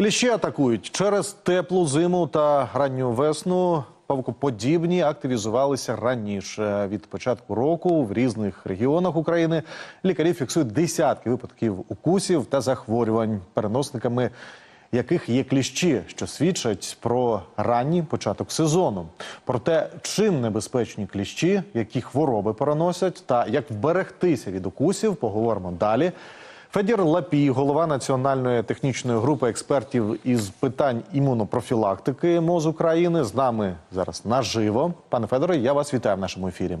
Кліщі атакують через теплу зиму та ранню весну. Павукоподібні активізувалися раніше від початку року в різних регіонах України. Лікарі фіксують десятки випадків укусів та захворювань, переносниками яких є кліщі, що свідчать про ранній початок сезону. Про те, чим небезпечні кліщі, які хвороби переносять, та як вберегтися від укусів, поговоримо далі. Федір Лапій, голова національної технічної групи експертів із питань імунопрофілактики МОЗ України, з нами зараз наживо. Пане Федоре, я вас вітаю в нашому ефірі.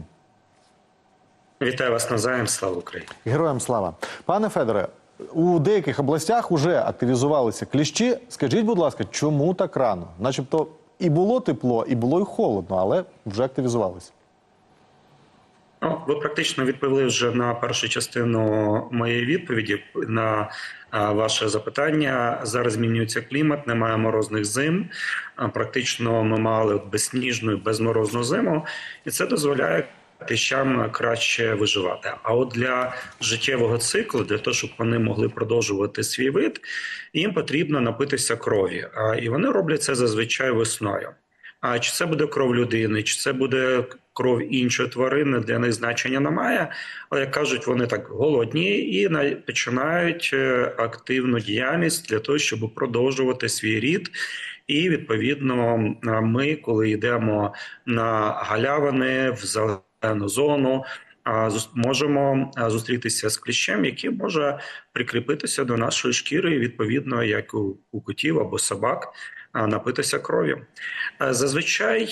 Вітаю вас назаєм. Слава Україні. Героям слава, пане Федоре. У деяких областях вже активізувалися кліщі. Скажіть, будь ласка, чому так рано? Начебто і було тепло, і було й холодно, але вже активізувалися. Ну, ви практично відповіли вже на першу частину моєї відповіді на ваше запитання. Зараз змінюється клімат, немає морозних зим. Практично ми мали безсніжну і безморозну зиму, і це дозволяє кліщам краще виживати. А от для життєвого циклу, для того, щоб вони могли продовжувати свій вид, їм потрібно напитися крові. І вони роблять це зазвичай весною. А чи це буде кров людини, чи це буде кров іншої тварини, для них значення немає. Але як кажуть, вони так голодні і на- починають е, активну діяльність для того, щоб продовжувати свій рід. І відповідно, ми, коли йдемо на галявини в зелену зону. Можемо зустрітися з кліщем, який може прикріпитися до нашої шкіри, відповідно, як у, котів або собак, напитися кров'ю. Е, Зазвичай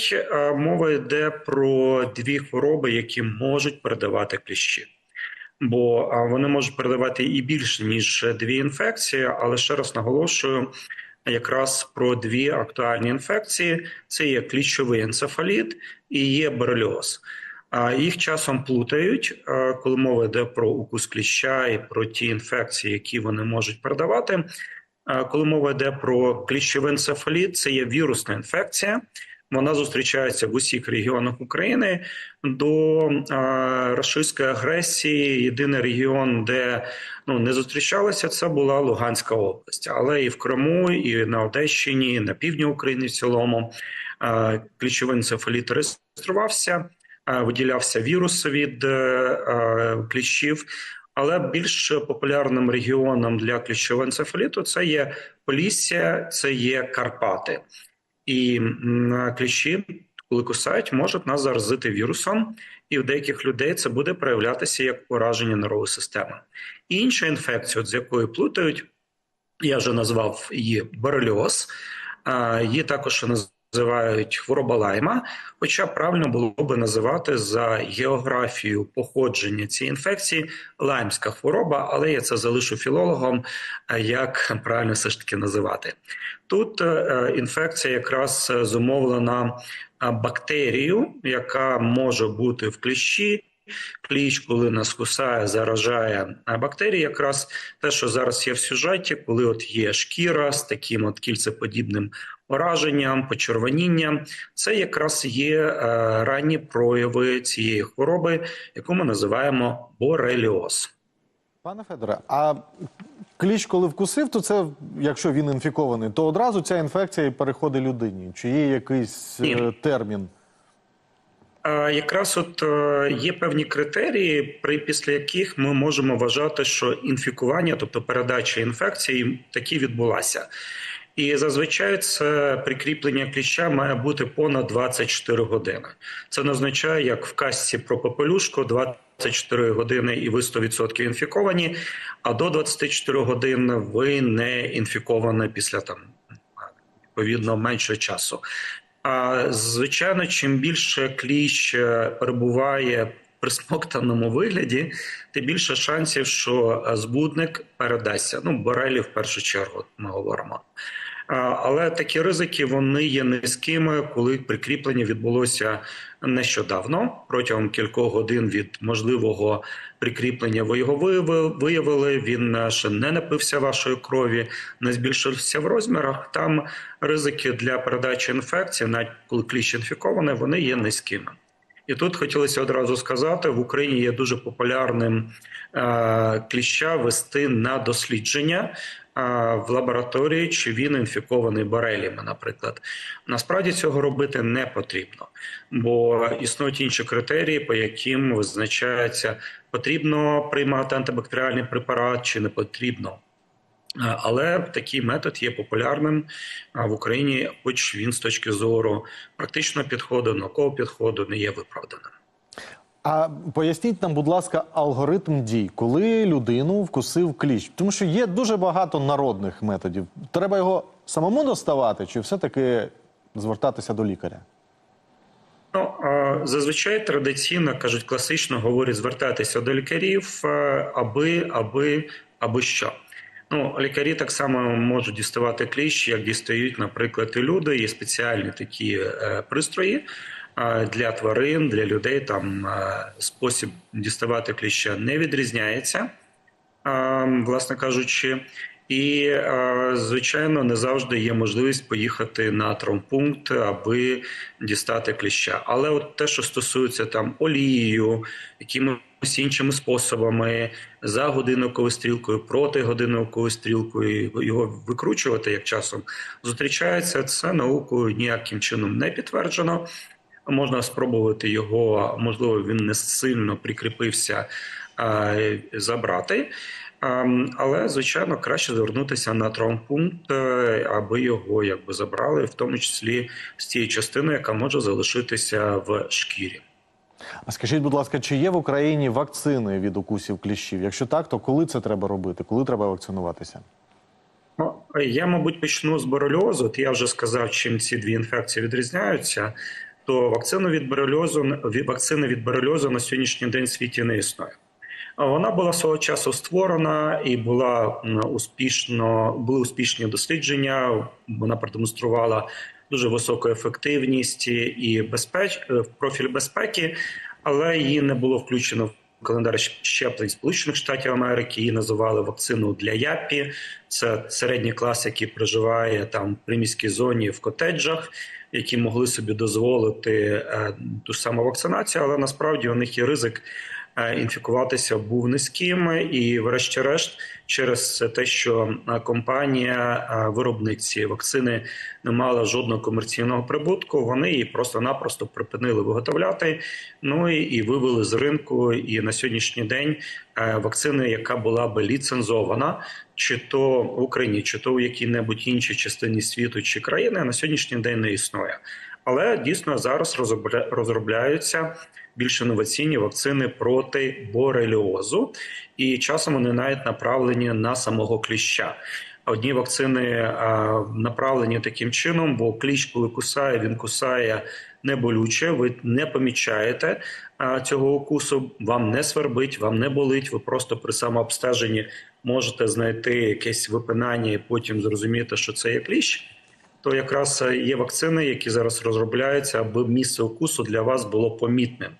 мова йде про дві хвороби, які можуть передавати кліщі. Бо вони можуть передавати і більше ніж дві інфекції, але ще раз наголошую якраз про дві актуальні інфекції: це є кліщовий енцефаліт і є борельоз. А Їх часом плутають, е, коли мова йде про укус кліща і про ті інфекції, які вони можуть передавати. Е, Коли мова йде про кліщовий енцефаліт, це є вірусна інфекція. Вона зустрічається в усіх регіонах України. До е, рашистської агресії єдиний регіон, де ну не зустрічалася, це була Луганська область, але і в Криму, і на Одещині, і на півдні України в цілому кліщовий енцефаліт реєструвався, виділявся вірус від е, е, кліщів. Але більш популярним регіоном для кліщового енцефаліту це є Полісся, це є Карпати. І кліщі, коли кусають, можуть нас заразити вірусом, і в деяких людей це буде проявлятися як пораження нервової системи. Інша інфекція, з якою плутають, я вже назвав її борельоз, її також називають хвороба лайма. Хоча правильно було би називати за географією походження цієї інфекції лаймська хвороба, але я це залишу філологам, як правильно все ж таки називати. Тут е, інфекція якраз е, зумовлена е, бактерією, яка може бути в кліщі. Кліщ, коли нас кусає, заражає бактерії, якраз те, що зараз є в сюжеті, коли от є шкіра з таким от кільцеподібним пораженням, почервонінням, це якраз є е, ранні прояви цієї хвороби, яку ми називаємо бореліоз. Пане Федоре, а кліщ, коли вкусив, то це, якщо він інфікований, то одразу ця інфекція і переходить людині. Чи є якийсь Ні. е, термін? Е, Якраз от е, є певні критерії, при після яких ми можемо вважати, що інфікування, тобто передача інфекції, таки відбулася. І зазвичай це прикріплення кліща має бути понад 24 години. Це не означає, як в казці про попелюшку 24 години і ви 100% інфіковані, а до 24 годин ви не інфіковані після там відповідно менше часу. А звичайно, чим більше кліщ е, перебуває в присмоктаному вигляді, тим більше шансів, що е, збудник передасться. Ну, борелі в першу чергу ми говоримо. Але такі ризики вони є низькими, коли прикріплення відбулося нещодавно, протягом кількох годин від можливого прикріплення. Ви його виявили, виявили. Він е, ще не напився вашої крові, не збільшився в розмірах. Там ризики для передачі інфекції, навіть коли кліщ інфікований, вони є низькими. І тут хотілося одразу сказати: в Україні є дуже популярним е, кліща вести на дослідження е, в лабораторії, чи він інфікований бореліями, наприклад. Насправді цього робити не потрібно, бо існують інші критерії, по яким визначається, потрібно приймати антибактеріальний препарат чи не потрібно. Е, Але такий метод є популярним в Україні, хоч він з точки зору практичного підходу, наукового підходу не є виправданим. А поясніть нам, будь ласка, алгоритм дій, коли людину вкусив кліщ, тому що є дуже багато народних методів. Треба його самому доставати, чи все-таки звертатися до лікаря? Ну зазвичай традиційно кажуть, класично говорять звертатися до лікарів, е, аби, аби, аби що. Ну, лікарі так само можуть діставати кліщ, як дістають, наприклад, і люди. Є спеціальні такі е, пристрої для тварин, для людей. Там е, спосіб діставати кліща не відрізняється, власне кажучи. І, звичайно, не завжди є можливість поїхати на травмпункт, аби дістати кліща. Але от те, що стосується там олією, якимось іншими способами, за годинниковою стрілкою, проти годинниковою стрілкою, його викручувати як часом зустрічається, це наукою ніяким чином не підтверджено. Можна спробувати його, можливо, він не сильно прикріпився е, забрати. Ем, Але звичайно краще звернутися на травмпункт, е, аби його якби забрали, в тому числі з тієї частини, яка може залишитися в шкірі. А скажіть, будь ласка, чи є в Україні вакцини від укусів кліщів? Якщо так, то коли це треба робити? Коли треба вакцинуватися? Ну, я, мабуть, почну з борельозу. От я вже сказав, чим ці дві інфекції відрізняються. То вакцину від борельозу від- вакцини від борельозу на сьогоднішній день в світі не існує. Вона була свого часу створена і була успішно були успішні дослідження. Вона продемонструвала дуже високу ефективність і безпеч е, профіль безпеки, але її не було включено в календар щеплень Сполучених Штатів Америки. Її називали вакцину для ЯПІ. Це середній клас, який проживає там в приміській зоні в котеджах, які могли собі дозволити е, ту саму вакцинацію, але насправді у них є ризик інфікуватися був низьким, і, врешті-решт, через те, що е, компанія, е, виробник цієї вакцини не мала жодного комерційного прибутку, вони її просто-напросто припинили виготовляти. Ну і, вивели з ринку. І на сьогоднішній день е, вакцини, яка була би ліцензована, чи то в Україні, чи то в якій-небудь іншій частині світу чи країни, на сьогоднішній день не існує. Але дійсно зараз розробля- розробляються більш інноваційні вакцини проти бореліозу, і часом вони навіть направлені на самого кліща. Одні вакцини а, направлені таким чином, бо кліщ, коли кусає, він кусає неболюче. Ви не помічаєте а, цього укусу, вам не свербить, вам не болить. Ви просто при самообстеженні можете знайти якесь випинання і потім зрозуміти, що це є кліщ. То якраз е, є вакцини, які зараз розробляються, аби місце укусу для вас було помітним.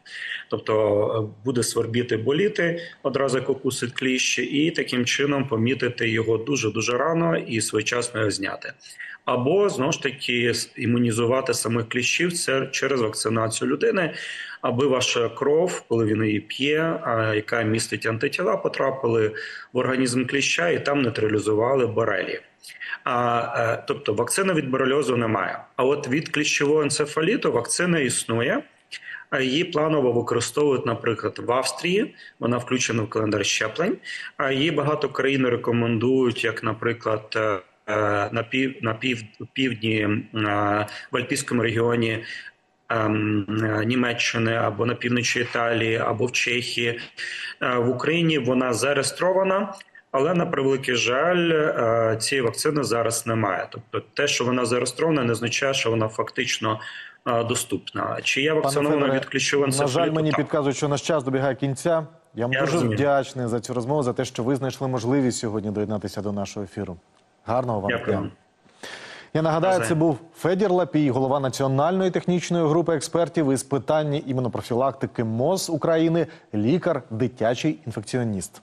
Тобто е, буде свербіти боліти одразу як укусить кліщ, і таким чином помітити його дуже дуже рано і своєчасно його зняти. Або знову ж таки імунізувати самих кліщів це через вакцинацію людини, аби ваша кров, коли він її п'є, яка містить антитіла, потрапили в організм кліща і там нейтралізували борелі. А, е, тобто вакцини від борельозу немає. А от від кліщового енцефаліту вакцина існує. Її планово використовують, наприклад, в Австрії. Вона включена в календар щеплень. Її багато країн рекомендують, як, наприклад, е, е, на пів на пів, півдні в Альпійському регіоні. ем, Німеччини або на півночі Італії, або в Чехії в Україні вона зареєстрована, але на превеликий жаль, е, цієї вакцини зараз немає. Тобто, те, що вона зареєстрована, не означає, що вона фактично е, доступна. Чи є вакцинована від кліщового На жаль, мені Так. підказують, що наш час добігає кінця. Я вам Я дуже розумію. вдячний за цю розмову, за те, що ви знайшли можливість сьогодні доєднатися до нашого ефіру. Гарного вам дня. Я нагадаю, це був Федір Лапій, голова національної технічної групи експертів із питання імунопрофілактики МОЗ України, лікар, дитячий інфекціоніст.